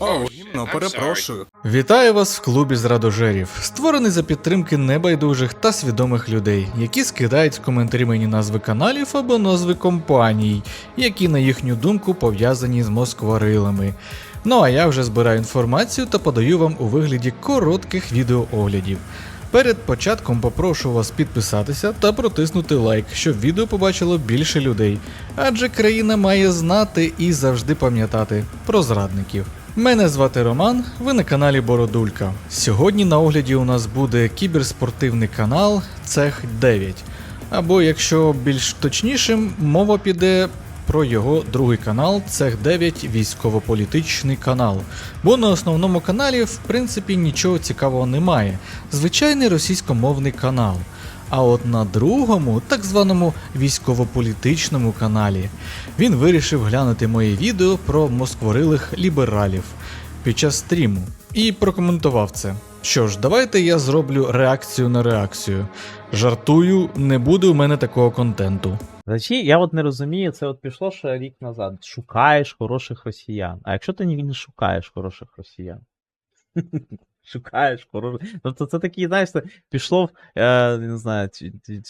О, гімно, перепрошую. Вітаю вас в клубі зрадожерів, створений за підтримки небайдужих та свідомих людей, які скидають в коментарі мені назви каналів або назви компаній, які, на їхню думку, пов'язані з москварилами. Ну а я вже збираю інформацію та подаю вам у вигляді коротких відеооглядів. Перед початком попрошу вас підписатися та протиснути лайк, щоб відео побачило більше людей, адже країна має знати і завжди пам'ятати про зрадників. Мене звати Роман, ви на каналі Бородулька. Сьогодні на огляді у нас буде кіберспортивний канал Цех 9. Або, якщо більш точнішим, мова піде про його другий канал Цех 9 військово-політичний канал. Бо на основному каналі, в принципі, нічого цікавого немає. Звичайний російськомовний канал. А от на другому, так званому військово-політичному каналі, він вирішив глянути моє відео про москворилих лібералів під час стріму і прокоментував це. Що ж, давайте я зроблю реакцію на реакцію. Жартую, не буде у мене такого контенту. Значить, я от не розумію, це от пішло ще рік назад. Шукаєш хороших росіян. А якщо ти не шукаєш хороших росіян? Шукаєш хороше. Тобто це такий, знаєш, пішло, я не знаю,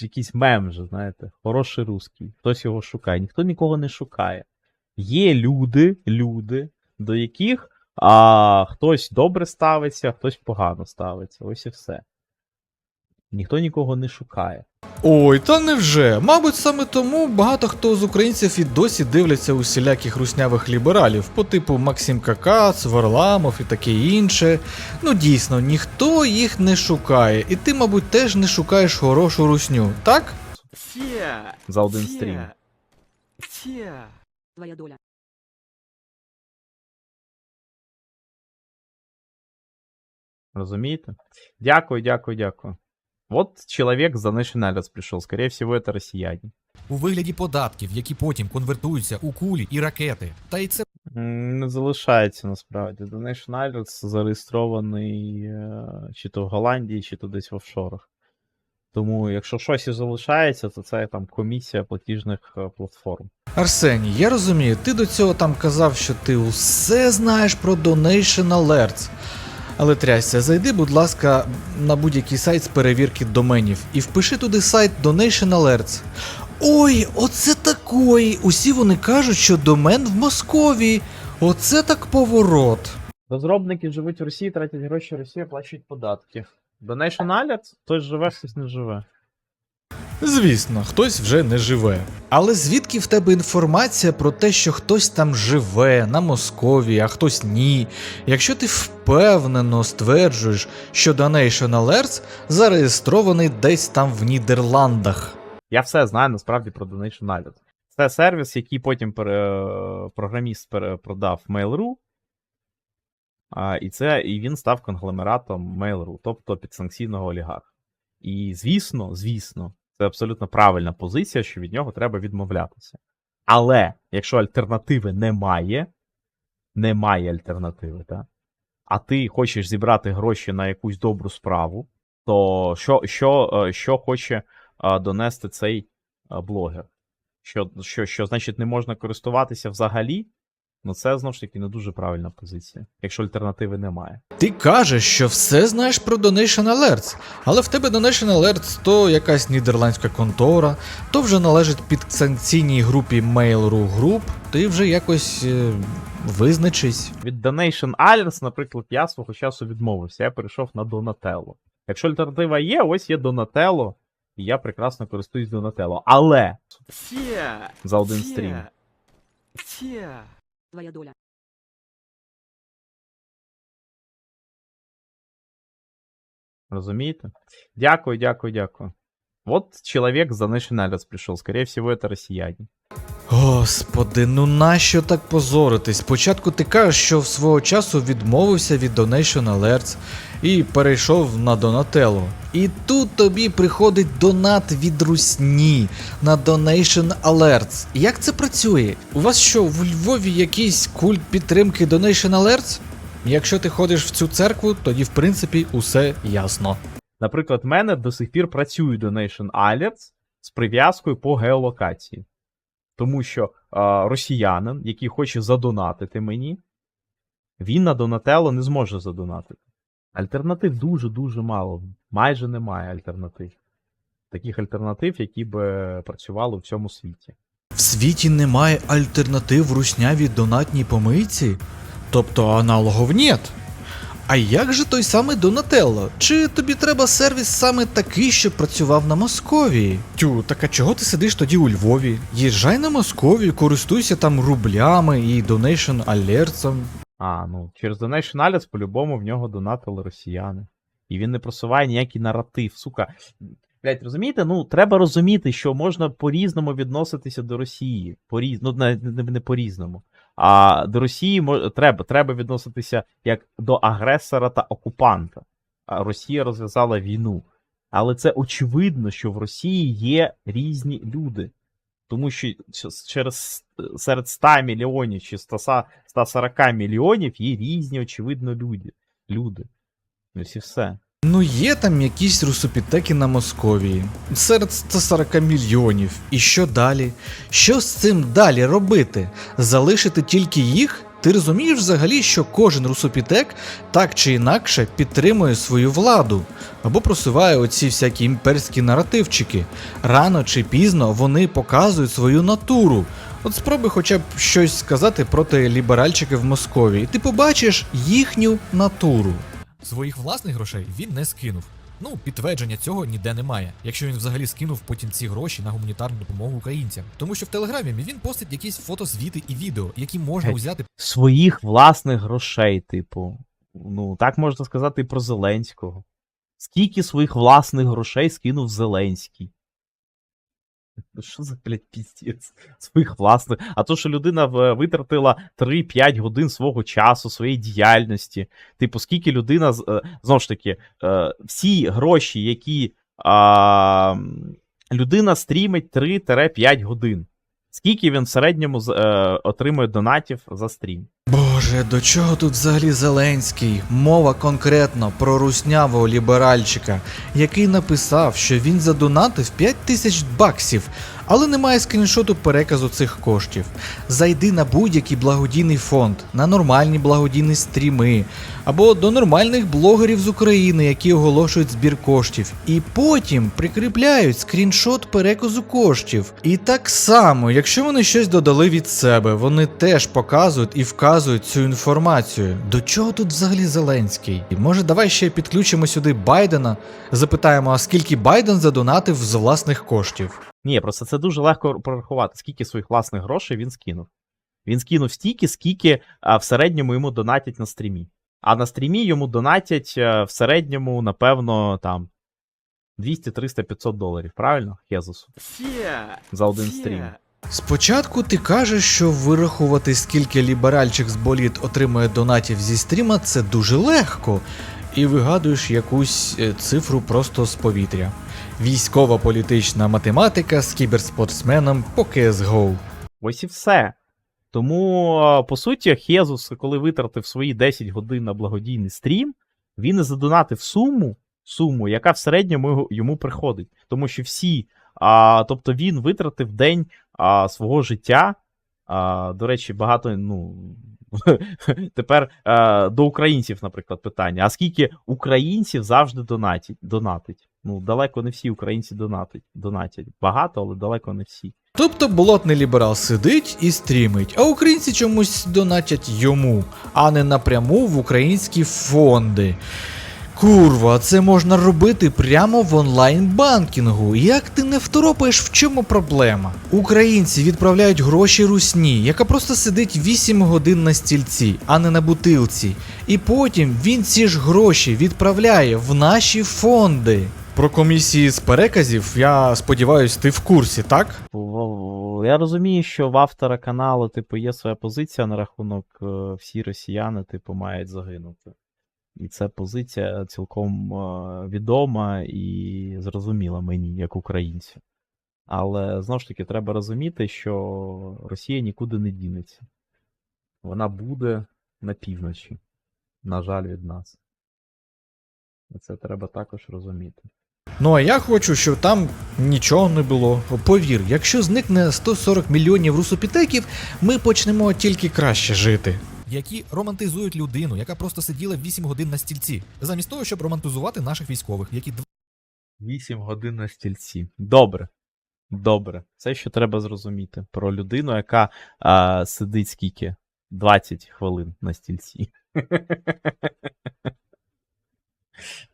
якийсь мем вже, знаєте, хороший русський. Хтось його шукає. Ніхто нікого не шукає. Є люди, люди, до яких а, хтось добре ставиться, хтось погано ставиться. Ось і все. Ніхто нікого не шукає. Ой, та невже? Мабуть, саме тому багато хто з українців і досі дивляться усіляких руснявих лібералів по типу Максим Какац, Варламов і таке інше. Ну дійсно, ніхто їх не шукає, і ти, мабуть, теж не шукаєш хорошу русню, так? За один стрім. Твоя доля. Розумієте? Дякую, дякую, дякую. Вот человек за Nationalist пришел. Скорее всего, это россияне. у вигляді податків, які потім конвертуються у кулі і ракети. Та й це Не залишається насправді. Donation Alerts зареєстрований е, чи то в Голландії, чи то десь в офшорах. Тому, якщо щось і залишається, то це там комісія платіжних е, платформ. Арсеній, я розумію, ти до цього там казав, що ти усе знаєш про Donation Alerts. Але трясся, зайди, будь ласка, на будь-який сайт з перевірки доменів і впиши туди сайт Donation Alerts. Ой, оце такої! Усі вони кажуть, що домен в Московії. Оце так поворот. Розробники живуть в Росії, тратять гроші Росії, плачуть податки. Donation Alerts? Хтось живе, хтось не живе. Звісно, хтось вже не живе. Але звідки в тебе інформація про те, що хтось там живе на Московії, а хтось ні? Якщо ти впевнено стверджуєш, що Donation Alerts зареєстрований десь там в Нідерландах. Я все знаю насправді про Donation Alerts. Це сервіс, який потім пере... програміст перепродав Mail.ru, і, це, і він став конгломератом Mail.ru, тобто підсанкційного олігарха. І звісно, звісно, це абсолютно правильна позиція, що від нього треба відмовлятися. Але якщо альтернативи немає, немає альтернативи, так? а ти хочеш зібрати гроші на якусь добру справу, то що, що, е, що хоче донести цей блогер. Що, що, що, значить, не можна користуватися взагалі? Ну, це знову ж таки не дуже правильна позиція, якщо альтернативи немає. Ти кажеш, що все знаєш про Donation Alerts, але в тебе Donation Alerts то якась нідерландська контора, то вже належить під санкційній групі Mail.ru Group, ти вже якось е, визначись. Від Donation Alerts, наприклад, я свого часу відмовився, я перейшов на Donatello. Якщо альтернатива є, ось є Donatello, і я прекрасно користуюсь Donatello. Але за один стрім. Фє. Твоя доля. Розумієте? Дякую, дякую, дякую. Вот человек за Nation Alerts пришел. Скорее всего, это россияне. Господи, ну нащо так позоритись? Спочатку ти кажеш, що в свого часу відмовився від Donation Alerts і перейшов на Donatello. І тут тобі приходить донат від Русні на Donation Alerts. Як це працює? У вас що, в Львові якийсь культ підтримки Donation Alerts? Якщо ти ходиш в цю церкву, тоді в принципі усе ясно. Наприклад, в мене до сих пір працює Donation Alerts з прив'язкою по геолокації. Тому що е, росіянин, який хоче задонатити мені, він на Донателло не зможе задонатити. Альтернатив дуже-дуже мало. Майже немає альтернатив. Таких альтернатив, які б працювали в цьому світі. В світі немає альтернатив руснявій донатній помийці? Тобто аналогов нет. А як же той самий Донателло? Чи тобі треба сервіс саме такий, що працював на Московії? Тю, так а чого ти сидиш тоді у Львові? Їжджай на Московію, користуйся там рублями і донейшн алерцем. А, ну, через Donation Alerts по-любому в нього донатили росіяни. І він не просуває ніякий наратив. Сука. Блять, розумієте? Ну, треба розуміти, що можна по-різному відноситися до Росії. Поріз... Ну, не, не, не по-різному. А до Росії мо- треба, треба відноситися як до агресора та окупанта. А Росія розв'язала війну. Але це очевидно, що в Росії є різні люди. Тому що через серед 100 мільйонів чи 140 мільйонів є різні, очевидно, люди. люди. Ось і все. Ну є там якісь русопітеки на Московії. Серед 140 мільйонів. І що далі? Що з цим далі робити? Залишити тільки їх? Ти розумієш взагалі, що кожен русопітек так чи інакше підтримує свою владу або просуває оці всякі імперські наративчики. Рано чи пізно вони показують свою натуру. От спробуй хоча б щось сказати проти ліберальчиків в Московії, ти побачиш їхню натуру. Своїх власних грошей він не скинув. Ну, підтвердження цього ніде немає, якщо він взагалі скинув потім ці гроші на гуманітарну допомогу українцям. Тому що в телеграмі він постить якісь фотозвіти і відео, які можна Геть. взяти Своїх власних грошей, типу. Ну, так можна сказати і про Зеленського. Скільки своїх власних грошей скинув Зеленський? Що за, блядь, піздець? Своїх власних. А то, що людина витратила 3-5 годин свого часу, своєї діяльності. Типу, скільки людина е, знову ж таки, е, всі гроші, які людина стрімить 3-5 годин. Скільки він в середньому е, отримує донатів за стрім? Боже, до чого тут взагалі Зеленський? Мова конкретно про руснявого ліберальчика, який написав, що він задонатив 5 тисяч баксів, але немає скріншоту переказу цих коштів. Зайди на будь-який благодійний фонд, на нормальні благодійні стріми, або до нормальних блогерів з України, які оголошують збір коштів, і потім прикріпляють скріншот переказу коштів. І так само, якщо вони щось додали від себе, вони теж показують і вказують цю інформацію. До чого тут взагалі Зеленський? Може давай ще підключимо сюди Байдена, запитаємо, а скільки Байден задонатив з власних коштів. Ні, просто це дуже легко прорахувати, скільки своїх власних грошей він скинув. Він скинув стільки, скільки а, в середньому йому донатять на стрімі. А на стрімі йому донатять а, в середньому, напевно, там 200, 300, 500 доларів, правильно? Хезусу. За один стрім. Спочатку ти кажеш, що вирахувати, скільки ліберальчик з боліт отримує донатів зі стріма, це дуже легко. І вигадуєш якусь е, цифру просто з повітря. Військова політична математика з кіберспортсменом по CSGO. Ось і все. Тому, по суті, Хезус, коли витратив свої 10 годин на благодійний стрім, він і задонатив суму, суму, яка в середньому йому приходить. Тому що всі, а, тобто він витратив день а, свого життя. А, до речі, багато, ну. Тепер е, до українців, наприклад, питання. А скільки українців завжди донатять, донатить? Ну, далеко не всі українці донатять. донатять. Багато, але далеко не всі. Тобто болотний ліберал сидить і стрімить, а українці чомусь донатять йому, а не напряму в українські фонди. Курва, це можна робити прямо в онлайн-банкінгу. Як ти не второпаєш, в чому проблема? Українці відправляють гроші русні, яка просто сидить 8 годин на стільці, а не на бутилці. І потім він ці ж гроші відправляє в наші фонди. Про комісії з переказів, я сподіваюсь, ти в курсі, так? Я розумію, що в автора каналу, типу, є своя позиція на рахунок е, всі росіяни, типу, мають загинути. І ця позиція цілком е, відома і зрозуміла мені, як українцю. Але знову ж таки, треба розуміти, що Росія нікуди не дінеться. Вона буде на півночі, на жаль, від нас. І це треба також розуміти. Ну а я хочу, щоб там нічого не було. Повір, якщо зникне 140 мільйонів русопітеків, ми почнемо тільки краще жити. Які романтизують людину, яка просто сиділа 8 годин на стільці, замість того, щоб романтизувати наших військових, які 8 годин на стільці. Добре. Добре. Це що треба зрозуміти про людину, яка а, сидить скільки? 20 хвилин на стільці.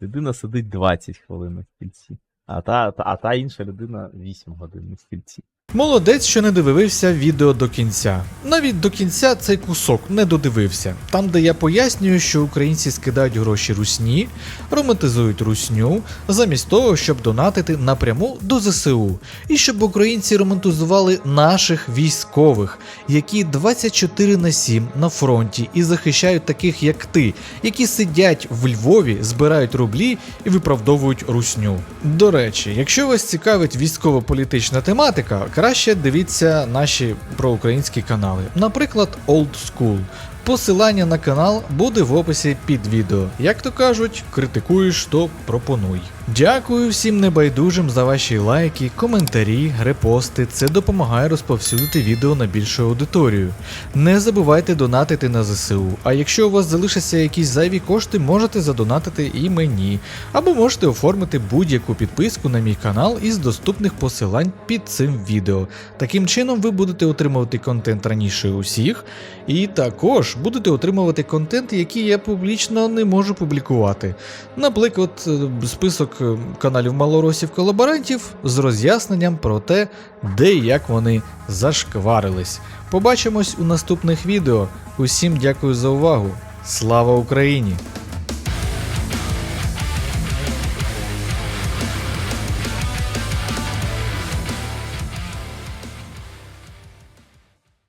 Людина сидить 20 хвилин на стільці. А та, а та інша людина 8 годин на стільці. Молодець, що не дивився відео до кінця. Навіть до кінця цей кусок не додивився. Там, де я пояснюю, що українці скидають гроші русні, романтизують русню, замість того, щоб донатити напряму до ЗСУ, і щоб українці романтизували наших військових, які 24 на 7 на фронті і захищають таких, як ти, які сидять в Львові, збирають рублі і виправдовують русню. До речі, якщо вас цікавить військово-політична тематика, краще дивіться наші проукраїнські канали, наприклад, Old School. Посилання на канал буде в описі під відео. Як то кажуть, критикуєш, то пропонуй. Дякую всім небайдужим за ваші лайки, коментарі, репости. Це допомагає розповсюдити відео на більшу аудиторію. Не забувайте донатити на ЗСУ. А якщо у вас залишаться якісь зайві кошти, можете задонатити і мені. Або можете оформити будь-яку підписку на мій канал із доступних посилань під цим відео. Таким чином ви будете отримувати контент раніше усіх, і також будете отримувати контент, який я публічно не можу публікувати. Наприклад, е, список е, каналів малоросів колаборантів з роз'ясненням про те, де і як вони зашкварились. Побачимось у наступних відео. Усім дякую за увагу. Слава Україні!